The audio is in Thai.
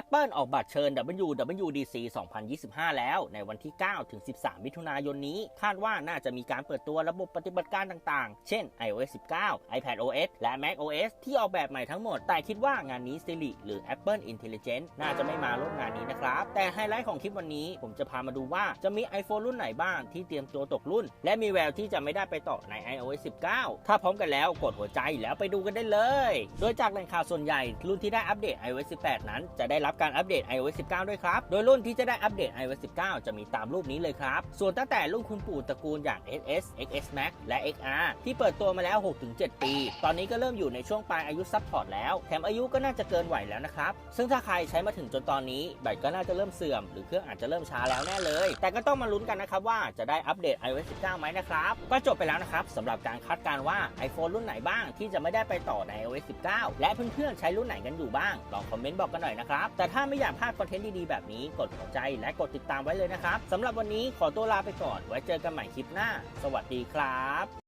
Apple ออกบัตรเชิญ WWDC 2025 แล้วในวันที่ 9 ถึง 13 มิถุนายนนี้ คาดว่าน่าจะมีการเปิดตัวระบบปฏิบัติการต่างๆ เช่น iOS 19 iPadOS และ macOS ที่ออกแบบใหม่ทั้งหมด แต่คิดว่างานนี้ Siri หรือ Apple Intelligence น่าจะไม่มาร่วมงานนี้นะครับ แต่ไฮไลท์ของคลิปวันนี้ผมจะพามาดูว่าจะมี iPhone รุ่นไหนบ้างที่เตรียมตัวตกรุ่น และมีแววที่จะไม่ได้ไปต่อใน iOS 19 ถ้าพร้อมกันแล้วกดหัวใจแล้วไปดูกันได้เลย โดยจากแหล่งข่าวส่วนใหญ่รุ่นที่ได้อัปเดต iOS 18 นั้นจะได้รับการอัปเดต iOS 19 ด้วยครับ โดยรุ่นที่จะได้อัปเดต iOS 19 จะมีตามรูปนี้เลยครับ ส่วนตั้งแต่รุ่นคุณปู่ตระกูลอย่าง SS XS Max และ XR ที่เปิดตัวมาแล้ว 6-7 ปี ตอนนี้ก็เริ่มอยู่ในช่วงปลายอายุซัพพอร์ตแล้ว แถมอายุก็น่าจะเกินไหวแล้วนะครับ ซึ่งถ้าใครใช้มาถึงจนตอนนี้แบตก็น่าจะเริ่มเสื่อม หรือเครื่องอาจจะเริ่มช้าแล้วแน่เลย แต่ก็ต้องมาลุ้นกันนะครับว่าจะได้อัปเดต iOS 19 ไหมนะครับ ก็จบไปแล้วนะครับสำหรับการคาดการว่า iPhone รุ่นไหนบ้างที่จะไม่ได้ไปต่อใน iOS 19 และเพื่อนๆใช้รุ่นไหนกันอยู่บ้างลองคอมเมนต์บอกกันหน่อยนะครับแต่ถ้าไม่อยากพลาดคอนเทนต์ดีๆแบบนี้กดหัวใจและกดติดตามไว้เลยนะครับสำหรับวันนี้ขอตัวลาไปก่อน ไว้เจอกันใหม่คลิปหน้า สวัสดีครับ